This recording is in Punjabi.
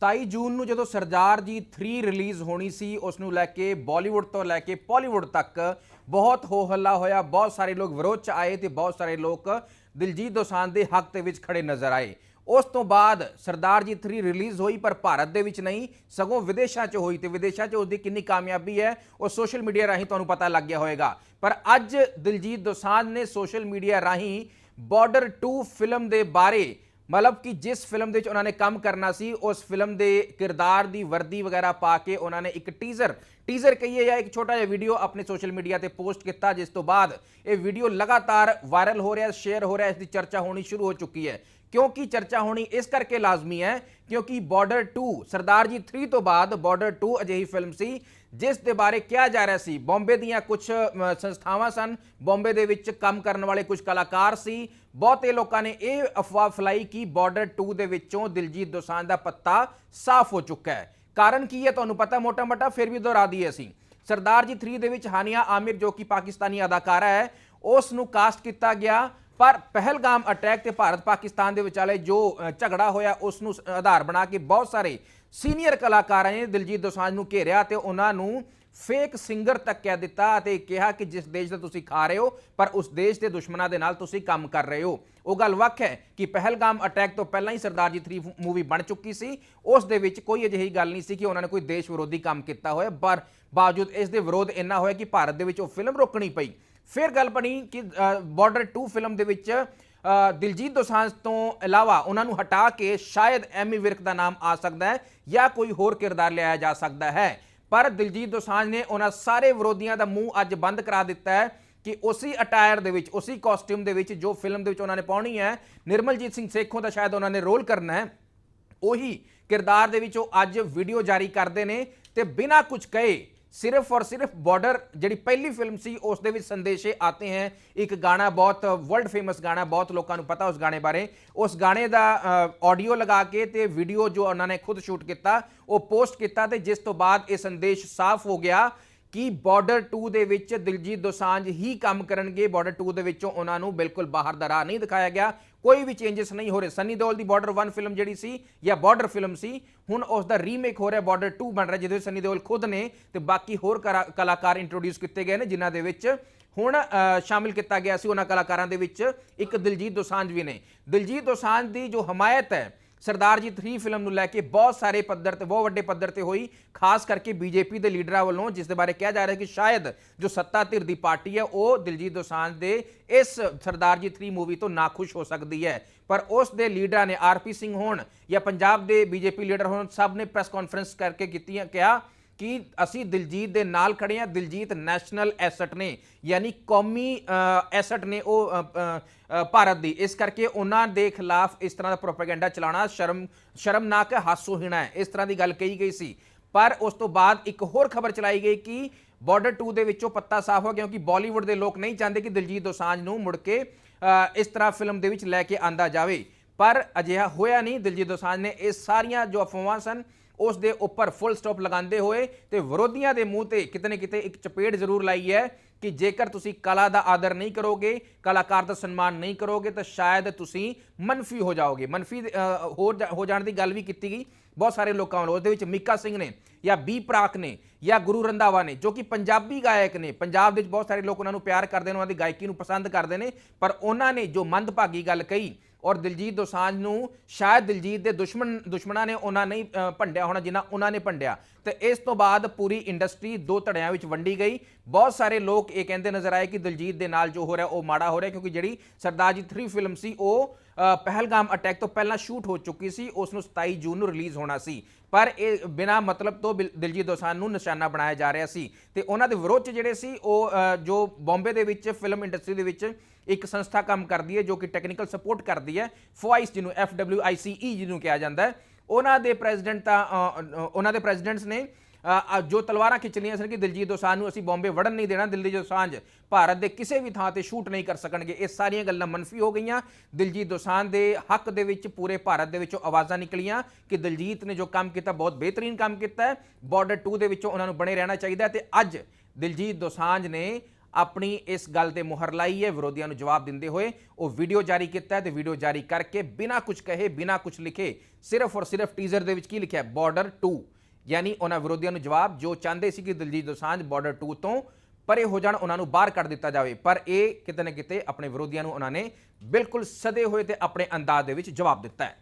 27 ਜੂਨ ਨੂੰ ਜਦੋਂ ਸਰਦਾਰ ਜੀ 3 ਰਿਲੀਜ਼ ਹੋਣੀ ਸੀ, ਉਸ ਨੂੰ ਲੈ ਕੇ ਬਾਲੀਵੁੱਡ ਤੋਂ ਲੈ ਕੇ ਪਾਲੀਵੁੱਡ ਤੱਕ ਬਹੁਤ ਹੋ ਹੱਲਾ ਹੋਇਆ, ਬਹੁਤ ਸਾਰੇ ਲੋਕ ਵਿਰੋਧ ਚ ਆਏ ਤੇ ਬਹੁਤ ਸਾਰੇ ਲੋਕ ਦਿਲਜੀਤ ਦੋਸਾਂਝ ਦੇ ਹੱਕ ਦੇ ਵਿੱਚ ਖੜੇ ਨਜ਼ਰ ਆਏ। ਉਸ ਤੋਂ ਬਾਅਦ ਸਰਦਾਰ ਜੀ 3 ਰਿਲੀਜ਼ ਹੋਈ, ਪਰ ਭਾਰਤ ਦੇ ਵਿੱਚ ਨਹੀਂ, ਸਗੋਂ ਵਿਦੇਸ਼ਾਂ 'ਚ ਹੋਈ ਤੇ ਵਿਦੇਸ਼ਾਂ 'ਚ ਉਸ ਦੀ ਕਿੰਨੀ ਕਾਮਯਾਬੀ ਹੈ, ਉਹ ਸੋਸ਼ਲ ਮੀਡੀਆ ਰਾਹੀਂ ਤੁਹਾਨੂੰ ਪਤਾ ਲੱਗ ਗਿਆ ਹੋਵੇਗਾ। ਪਰ ਅੱਜ ਦਿਲਜੀਤ ਦੋਸਾਂਝ ਨੇ ਸੋਸ਼ਲ ਮੀਡੀਆ ਰਾਹੀਂ ਬਾਰਡਰ 2 ਫਿਲਮ ਦੇ ਬਾਰੇ ਮਤਲਬ ਕਿ ਜਿਸ ਫਿਲਮ ਦੇ ਵਿੱਚ ਉਹਨਾਂ ਨੇ ਕੰਮ ਕਰਨਾ ਸੀ, ਉਸ ਫਿਲਮ ਦੇ ਕਿਰਦਾਰ ਦੀ ਵਰਦੀ ਵਗੈਰਾ ਪਾ ਕੇ ਉਹਨਾਂ ਨੇ ਇੱਕ ਟੀਜ਼ਰ ਟੀਜ਼ਰ ਕਹੀਏ ਜਾਂ ਇੱਕ ਛੋਟਾ ਜਿਹਾ ਵੀਡੀਓ ਆਪਣੇ ਸੋਸ਼ਲ ਮੀਡੀਆ ਤੇ ਪੋਸਟ ਕੀਤਾ, ਜਿਸ ਤੋਂ ਬਾਅਦ ਇਹ ਵੀਡੀਓ ਲਗਾਤਾਰ ਵਾਇਰਲ ਹੋ ਰਿਹਾ ਸ਼ੇਅਰ ਹੋ ਰਿਹਾ, ਇਸ ਦੀ ਚਰਚਾ ਹੋਣੀ ਸ਼ੁਰੂ ਹੋ ਚੁੱਕੀ ਹੈ। ਕਿਉਂਕਿ ਚਰਚਾ ਹੋਣੀ ਇਸ ਕਰਕੇ ਲਾਜ਼ਮੀ ਹੈ, ਕਿਉਂਕਿ ਬਾਰਡਰ 2 ਸਰਦਾਰ ਜੀ 3 ਤੋਂ ਬਾਅਦ ਬਾਰਡਰ 2 ਅਜਿਹੀ ਫਿਲਮ ਸੀ, ਜਿਸ ਦੇ ਬਾਰੇ ਕਿਹਾ ਜਾ ਰਿਹਾ ਸੀ। ਬੰਬੇ ਦੀਆਂ ਕੁਝ ਸੰਸਥਾਵਾਂ ਸਨ। ਬੰਬੇ ਦੇ ਵਿੱਚ ਕੰਮ ਕਰਨ ਵਾਲੇ ਕੁਝ ਕਲਾਕਾਰ ਸੀ ਬਹੁਤੇ ਲੋਕਾਂ ਨੇ ਇਹ ਅਫਵਾਹ ਫੈਲਾਈ ਕਿ ਬਾਰਡਰ 2 ਦੇ ਵਿੱਚੋਂ ਦਿਲਜੀਤ ਦੋਸਾਂਝ ਦਾ ਪੱਤਾ ਸਾਫ਼ ਹੋ ਚੁੱਕਾ ਹੈ। ਕਾਰਨ ਕੀ ਹੈ ਤੁਹਾਨੂੰ ਪਤਾ ਮੋਟਾ-ਮੋਟਾ ਫਿਰ ਵੀ ਦੁਹਰਾ ਦਈਏ ਅਸੀਂ। ਸਰਦਾਰ ਜੀ 3 ਦੇ ਵਿੱਚ ਹਾਨੀਆ, ਆਮਿਰ ਜੋ ਕਿ ਪਾਕਿਸਤਾਨੀ ਅਦਾਕਾਰਾ ਹੈ, ਉਸ ਨੂੰ ਕਾਸਟ ਕੀਤਾ ਗਿਆ, ਪਰ ਪਹਿਲਗਾਮ ਅਟੈਕ ਤੇ ਭਾਰਤ ਪਾਕਿਸਤਾਨ ਦੇ ਵਿਚਾਲੇ ਜੋ ਝਗੜਾ ਹੋਇਆ, ਉਸ ਨੂੰ ਸ- ਆਧਾਰ ਬਣਾ ਕੇ ਬਹੁਤ ਸਾਰੇ ਸੀਨੀਅਰ ਕਲਾਕਾਰਾਂ ਨੇ ਦਿਲਜੀਤ ਦੋਸਾਂਝ ਨੂੰ ਘੇਰਿਆ ਤੇ ਉਹਨਾਂ ਨੂੰ ਫੇਕ ਸਿੰਗਰ ਤੱਕ ਕਹਿ ਦਿੱਤਾ ਅਤੇ ਕਿਹਾ ਕਿ ਜਿਸ ਦੇਸ਼ ਦਾ ਤੁਸੀਂ ਖਾ ਰਹੇ ਹੋ, ਪਰ ਉਸ ਦੇਸ਼ ਦੇ ਦੁਸ਼ਮਣਾਂ ਦੇ ਨਾਲ ਤੁਸੀਂ ਕੰਮ ਕਰ ਰਹੇ ਹੋ। ਉਹ ਗੱਲ ਵੱਖ ਹੈ ਕਿ ਪਹਿਲਗਾਮ ਅਟੈਕ ਤੋਂ ਪਹਿਲਾਂ ਹੀ ਸਰਦਾਰ ਜੀ 3 ਮੂਵੀ ਬਣ ਚੁੱਕੀ ਸੀ। ਉਸ ਦੇ ਵਿੱਚ ਕੋਈ ਅਜਿਹੀ ਗੱਲ ਨਹੀਂ ਸੀ ਕਿ ਉਹਨਾਂ ਨੇ ਕੋਈ ਦੇਸ਼ ਵਿਰੋਧੀ ਕੰਮ ਕੀਤਾ ਹੋਇਆ, ਪਰ ਬਾਵਜੂਦ ਇਸ ਦੇ ਵਿਰੋਧ ਇੰਨਾ ਹੋਇਆ ਕਿ ਭਾਰਤ ਦੇ ਵਿੱਚ ਉਹ ਫਿਲਮ ਰੋਕਣੀ ਪਈ। ਫਿਰ ਗੱਲ ਬਣੀ ਕਿ ਬਾਰਡਰ 2 ਫਿਲਮ ਦੇ ਵਿੱਚ ਦਿਲਜੀਤ ਦੋਸਾਂਝ ਤੋਂ ਇਲਾਵਾ ਉਹਨਾਂ ਨੂੰ ਹਟਾ ਕੇ ਸ਼ਾਇਦ ਐਮੀ ਵਿਰਕ ਦਾ ਨਾਮ ਆ ਸਕਦਾ ਹੈ ਜਾਂ ਕੋਈ ਹੋਰ ਕਿਰਦਾਰ ਲਿਆਇਆ ਜਾ ਸਕਦਾ ਹੈ। ਪਰ ਦਿਲਜੀਤ ਦੋਸਾਂਝ ਨੇ ਉਹਨਾਂ ਸਾਰੇ ਵਿਰੋਧੀਆਂ ਦਾ ਮੂੰਹ ਅੱਜ ਬੰਦ ਕਰਾ ਦਿੱਤਾ ਹੈ ਕਿ ਉਸੇ ਅਟਾਇਰ ਦੇ ਵਿੱਚ, ਉਸੇ ਕਾਸਟਿਊਮ ਦੇ ਵਿੱਚ ਜੋ ਫਿਲਮ ਦੇ ਵਿੱਚ ਉਹਨਾਂ ਨੇ ਪਾਉਣੀ ਹੈ, ਨਿਰਮਲਜੀਤ ਸਿੰਘ ਸੇਖੋਂ ਦਾ ਸ਼ਾਇਦ ਉਹਨਾਂ ਨੇ ਰੋਲ ਕਰਨਾ ਹੈ, ਉਹੀ ਕਿਰਦਾਰ ਦੇ ਵਿੱਚ ਉਹ ਅੱਜ ਵੀਡੀਓ ਜਾਰੀ ਕਰਦੇ ਨੇ ਤੇ ਬਿਨਾਂ ਕੁਝ ਕਹੇ ਸਿਰਫ ਔਰ ਸਿਰਫ ਬਾਰਡਰ ਜਿਹੜੀ ਪਹਿਲੀ ਫਿਲਮ ਸੀ, ਉਸ ਦੇ ਵਿੱਚ ਸੰਦੇਸ਼ੇ ਆਤੇ ਹੈ। ਇੱਕ ਗਾਣਾ ਬਹੁਤ ਵਰਲਡ ਫੇਮਸ ਗਾਣਾ, ਬਹੁਤ ਲੋਕਾਂ ਨੂੰ ਪਤਾ ਉਸ ਗਾਣੇ ਬਾਰੇ। ਉਸ ਗਾਣੇ ਦਾ ਆਡੀਓ ਲਗਾ ਕੇ ਤੇ ਵੀਡੀਓ ਜੋ ਉਹਨਾਂ ਨੇ ਖੁਦ ਸ਼ੂਟ ਕੀਤਾ, ਉਹ ਪੋਸਟ ਕੀਤਾ ਤੇ ਜਿਸ ਤੋਂ ਬਾਅਦ ਇਹ ਸੰਦੇਸ਼ ਸਾਫ਼ ਹੋ ਗਿਆ। ਕਿ ਬਾਰਡਰ 2 ਦੇ ਵਿੱਚ ਦਿਲਜੀਤ ਦੋਸਾਂਝ ਹੀ ਕੰਮ ਕਰਨਗੇ। ਬਾਰਡਰ 2 ਦੇ ਵਿੱਚੋਂ ਉਹਨਾਂ ਨੂੰ ਬਿਲਕੁਲ ਬਾਹਰ ਦਾ ਰਾਹ ਨਹੀਂ ਦਿਖਾਇਆ ਗਿਆ। ਕੋਈ ਵੀ ਚੇਂਜਸ ਨਹੀਂ ਹੋ ਰਹੇ। ਸਨੀ ਦਿਓਲ ਦੀ ਬਾਰਡਰ 1 ਫਿਲਮ ਜਿਹੜੀ ਸੀ ਜਾਂ ਬਾਰਡਰ ਫਿਲਮ ਸੀ, ਹੁਣ ਉਸ ਦਾ ਰੀਮੇਕ ਹੋ ਰਿਹਾ ਬਾਰਡਰ 2 ਬਣ ਰਿਹਾ, ਜਿਹਦੇ ਵਿੱਚ ਸਨੀ ਦਿਓਲ ਖੁਦ ਨੇ ਤੇ ਬਾਕੀ ਹੋਰ ਕਰਾ- ਕਲਾਕਾਰ ਇੰਟਰੋਡਿਊਸ ਕੀਤੇ ਗਏ ਨੇ, ਜਿਨ੍ਹਾਂ ਦੇ ਵਿੱਚ ਹੁਣ ਸ਼ਾਮਿਲ ਕੀਤਾ ਗਿਆ ਸੀ। ਉਹਨਾਂ ਕਲਾਕਾਰਾਂ ਦੇ ਵਿੱਚ ਇੱਕ ਦਿਲਜੀਤ ਦੋਸਾਂਝ ਵੀ ਨੇ। ਦਿਲਜੀਤ ਦੋਸਾਂਝ ਦੀ ਜੋ ਹਮਾਇਤ ਹੈ ਸਰਦਾਰ ਜੀ 3 ਫਿਲਮ ਨੂੰ ਲੈ ਕੇ ਬਹੁਤ ਸਾਰੇ ਪੱਧਰ ਤੇ, ਬਹੁਤ ਵੱਡੇ ਪੱਧਰ ਤੇ ਹੋਈ, ਖਾਸ ਕਰਕੇ ਬੀਜੇਪੀ ਦੇ ਲੀਡਰਾਂ ਵੱਲੋਂ, ਜਿਸ ਦੇ ਬਾਰੇ ਕਿਹਾ ਜਾ ਰਿਹਾ ਕਿ ਸ਼ਾਇਦ ਜੋ ਸੱਤਾ ਧਿਰ ਦੀ ਪਾਰਟੀ ਹੈ, ਉਹ ਦਿਲਜੀਤ ਦੋਸਾਂਝ ਦੇ ਇਸ ਸਰਦਾਰ ਜੀ 3 ਮੂਵੀ ਤੋਂ ਨਾਖੁਸ਼ ਹੋ ਸਕਦੀ ਹੈ। ਪਰ ਉਸ ਦੇ ਲੀਡਰਾਂ ਨੇ ਆਰਪੀ ਸਿੰਘ ਹੋਣ ਜਾਂ ਪੰਜਾਬ ਦੇ ਬੀਜੇਪੀ ਲੀਡਰ ਹੋਣ, ਸਭ ਨੇ ਪ੍ਰੈਸ ਕਾਨਫਰੰਸ ਕਰਕੇ ਕੀਤੀਆਂ ਕਿਹਾ ਕਿ ਅਸੀਂ ਦਿਲਜੀਤ ਦੇ ਨਾਲ ਖੜੇ ਹਾਂ। ਦਿਲਜੀਤ ਨੈਸ਼ਨਲ ਐਸਟ ਨੇ, ਯਾਨੀ ਕੌਮੀ ਐਸਟ ਨੇ ਉਹ ਭਾਰਤ ਦੀ। ਇਸ ਕਰਕੇ ਉਹਨਾਂ ਦੇ ਖਿਲਾਫ ਇਸ ਤਰ੍ਹਾਂ ਦਾ ਪ੍ਰੋਪਾਗੈਂਡਾ ਚਲਾਉਣਾ ਸ਼ਰਮ, ਸ਼ਰਮਨਾਕ ਹੈ ਹਾਸੋਹੀਣਾ ਹੈ। ਇਸ ਤਰ੍ਹਾਂ ਦੀ ਗੱਲ ਕਹੀ ਗਈ ਸੀ। ਪਰ ਉਸ ਤੋਂ ਬਾਅਦ ਇੱਕ ਹੋਰ ਖਬਰ ਚਲਾਈ ਗਈ ਕਿ ਬਾਰਡਰ 2 ਦੇ ਵਿੱਚੋਂ ਪੱਤਾ ਸਾਫ਼ ਹੋ ਗਿਆ ਕਿਉਂਕਿ ਬਾਲੀਵੁੱਡ ਦੇ ਲੋਕ ਨਹੀਂ ਚਾਹੁੰਦੇ ਕਿ ਦਿਲਜੀਤ ਦੋਸਾਂਝ ਨੂੰ ਮੁੜ ਕੇ ਇਸ ਤਰ੍ਹਾਂ ਫਿਲਮ ਦੇ ਵਿੱਚ ਲੈ ਕੇ ਆਂਦਾ ਜਾਵੇ। ਪਰ ਅਜਿਹਾ ਹੋਇਆ ਨਹੀਂ। ਦਿਲਜੀਤ ਦੋਸਾਂਝ ਨੇ ਇਹ ਸਾਰੀਆਂ ਜੋ ਅਫਵਾਹਾਂ ਸਨ ਉਸ ਦੇ ਉੱਪਰ ਫੁੱਲ ਸਟਾਪ ਲਗਾਉਂਦੇ ਹੋਏ ਤੇ ਵਿਰੋਧੀਆਂ ਦੇ ਮੂੰਹ ਤੇ ਕਿਤੇ ਨਾ ਕਿਤੇ ਇੱਕ ਚਪੇੜ ਜ਼ਰੂਰ ਲਾਈ ਹੈ ਕਿ ਜੇਕਰ ਤੁਸੀਂ ਕਲਾ ਦਾ ਆਦਰ ਨਹੀਂ ਕਰੋਗੇ ਕਲਾਕਾਰ ਦਾ ਸਨਮਾਨ ਨਹੀਂ ਕਰੋਗੇ ਤਾਂ ਸ਼ਾਇਦ ਤੁਸੀਂ ਮਨਫੀ ਹੋ ਜਾਓਗੇ। ਮਨਫੀ ਅ, ਹੋ ਜਾ- ਹੋ ਜਾਣ ਦੀ ਗੱਲ ਵੀ ਕੀਤੀ ਗਈ। ਬਹੁਤ ਸਾਰੇ ਲੋਕਾਂ ਵੱਲੋਂ ਉਹਦੇ ਵਿੱਚ ਮੀਕਾ ਸਿੰਘ ਨੇ ਜਾਂ ਬੀ ਪ੍ਰਾਕ ਨੇ ਜਾਂ ਗੁਰੂ ਰੰਧਾਵਾ ਨੇ ਜੋ ਕਿ ਪੰਜਾਬੀ ਗਾਇਕ ਨੇ ਪੰਜਾਬ ਦੇ ਵਿੱਚ ਬਹੁਤ ਸਾਰੇ ਲੋਕ ਉਹਨਾਂ ਨੂੰ ਪਿਆਰ ਕਰਦੇ ਨੇ ਉਹਨਾਂ ਦੀ ਗਾਇਕੀ ਨੂੰ ਪਸੰਦ ਕਰਦੇ ਨੇ ਪਰ ਉਹਨਾਂ ਨੇ ਜੋ ਮੰਦਭਾਗੀ ਗੱਲ ਕਹੀ ਔਰ ਦਿਲਜੀਤ ਦੋਸਾਂਝ ਨੂੰ ਸ਼ਾਇਦ ਦਿਲਜੀਤ ਦੇ ਦੁਸ਼ਮਣ, ਦੁਸ਼ਮਣਾਂ ਨੇ ਉਹਨਾਂ ਨਹੀਂ ਭੰਡਿਆ ਹੋਣਾ ਜਿੰਨਾ ਉਹਨਾਂ ਨੇ ਭੰਡਿਆ। ਤੇ ਇਸ ਤੋਂ ਬਾਅਦ ਪੂਰੀ ਇੰਡਸਟਰੀ ਦੋ ਧੜਿਆਂ ਵਿੱਚ ਵੰਡੀ ਗਈ। ਬਹੁਤ ਸਾਰੇ ਲੋਕ ਇਹ ਕਹਿੰਦੇ ਨਜ਼ਰ ਆਏ ਕਿ ਦਿਲਜੀਤ ਦੇ ਨਾਲ ਜੋ ਹੋ ਰਿਹਾ, ਉਹ ਮਾੜਾ ਹੋ ਰਿਹਾ, ਕਿਉਂਕਿ ਜਿਹੜੀ ਸਰਦਾਰ ਜੀ 3 ਫਿਲਮ ਸੀ, ਉਹ ਪਹਿਲਗਾਮ ਅਟੈਕ ਤੋਂ ਪਹਿਲਾਂ ਸ਼ੂਟ ਹੋ ਚੁੱਕੀ ਸੀ, ਉਸ ਨੂੰ 27 ਜੂਨ ਨੂੰ ਰਿਲੀਜ਼ ਹੋਣਾ ਸੀ। ਪਰ ਇਹ ਬਿਨਾ ਮਤਲਬ ਤੋਂ ਬਿਲ- ਦਿਲਜੀਤ ਦੋਸਾਂਝ ਨੂੰ ਨਿਸ਼ਾਨਾ ਬਣਾਇਆ ਜਾ ਰਿਹਾ ਸੀ। ਤੇ ਉਹਨਾਂ ਦੇ ਵਿਰੋਧ 'ਚ ਜਿਹੜੇ ਸੀ, ਉਹ ਜੋ ਬੰਬੇ ਦੇ ਵਿੱਚ ਫਿਲਮ ਇੰਡਸਟਰੀ ਦੇ ਵਿੱਚ ਇੱਕ ਸੰਸਥਾ ਕੰਮ ਕਰਦੀ ਹੈ ਜੋ ਕਿ ਟੈਕਨੀਕਲ ਸਪੋਰਟ ਕਰਦੀ ਹੈ ਫੋਇਸ ਜਿਹਨੂੰ ਐਫ ਡਬਲਯੂ ਆਈ ਸੀ ਈ ਜਿਹਨੂੰ ਕਿਹਾ ਜਾਂਦਾ ਹੈ। ਉਹਨਾਂ ਦੇ ਪ੍ਰੈਜ਼ੀਡੈਂਟ ਤਾਂ ਉਹਨਾਂ ਦੇ ਪ੍ਰੈਜ਼ੀਡੈਂਟਸ ਨੇ ਜੋ ਤਲਵਾਰਾਂ ਖਿੱਚਣੀਆਂ ਸਨ ਕਿ ਦਿਲਜੀਤ ਦੋਸਾਂਝ ਨੂੰ ਅਸੀਂ ਬੰਬੇ ਵੜਨ ਨਹੀਂ ਦੇਣਾ ਦਿਲਜੀਤ ਦੋਸਾਂਝ ਭਾਰਤ ਦੇ ਕਿਸੇ ਵੀ ਥਾਂ ਤੇ ਸ਼ੂਟ ਨਹੀਂ ਕਰ ਸਕਣਗੇ। ਇਹ ਸਾਰੀਆਂ ਗੱਲਾਂ ਮਨਫੀ ਹੋ ਗਈਆਂ। ਦਿਲਜੀਤ ਦੋਸਾਂਝ ਦੇ ਹੱਕ ਦੇ ਵਿੱਚ ਪੂਰੇ ਭਾਰਤ ਦੇ ਵਿੱਚੋਂ ਆਵਾਜ਼ਾਂ ਨਿਕਲੀਆਂ ਕਿ ਦਿਲਜੀਤ ਨੇ ਜੋ ਕੰਮ ਕੀਤਾ, ਬਹੁਤ ਬਿਹਤਰੀਨ ਕੰਮ ਕੀਤਾ ਹੈ। ਬਾਰਡਰ 2 ਦੇ ਵਿੱਚੋਂ ਉਹਨਾਂ ਨੂੰ ਬਣੇ ਰਹਿਣਾ ਚਾਹੀਦਾ ਹੈ ਤੇ ਅੱਜ ਦਿਲਜੀਤ ਦੋਸਾਂਝ ਨੇ ਆਪਣੀ ਇਸ ਗੱਲ ਤੇ ਮੁਹਰ ਲਾਈ ਹੈ। ਵਿਰੋਧੀਆਂ ਨੂੰ ਜਵਾਬ ਦਿੰਦੇ ਹੋਏ ਉਹ ਵੀਡੀਓ ਜਾਰੀ ਕੀਤਾ ਹੈ ਤੇ ਵੀਡੀਓ ਜਾਰੀ ਕਰਕੇ ਬਿਨਾਂ ਕੁਝ ਕਹੇ, ਬਿਨਾਂ ਕੁਝ ਲਿਖੇ, ਸਿਰਫ ਔਰ ਸਿਰਫ ਟੀਜ਼ਰ ਦੇ ਵਿੱਚ ਕੀ ਲਿਖਿਆ? ਬਾਰਡਰ 2 ਯਾਨੀ ਉਹਨਾਂ ਵਿਰੋਧੀਆਂ ਨੂੰ ਜਵਾਬ, ਜੋ ਚਾਹੁੰਦੇ ਸੀ ਕਿ ਦਿਲਜੀਤ ਦੋਸਾਂਝ ਬਾਰਡਰ 2 ਤੋਂ ਪਰੇ ਹੋ ਜਾਣ, ਉਹਨਾਂ ਨੂੰ ਬਾਹਰ ਕੱਢ ਦਿੱਤਾ ਜਾਵੇ। ਪਰ ਇਹ ਕਿਤੇ ਨਾ ਕਿਤੇ ਆਪਣੇ ਵਿਰੋਧੀਆਂ ਨੂੰ ਉਹਨਾਂ ਨੇ ਬਿਲਕੁਲ ਸਦੇ ਹੋਏ ਤੇ ਆਪਣੇ ਅੰਦਾਜ਼ ਦੇ ਵਿੱਚ ਜਵਾਬ ਦਿੱਤਾ ਹੈ।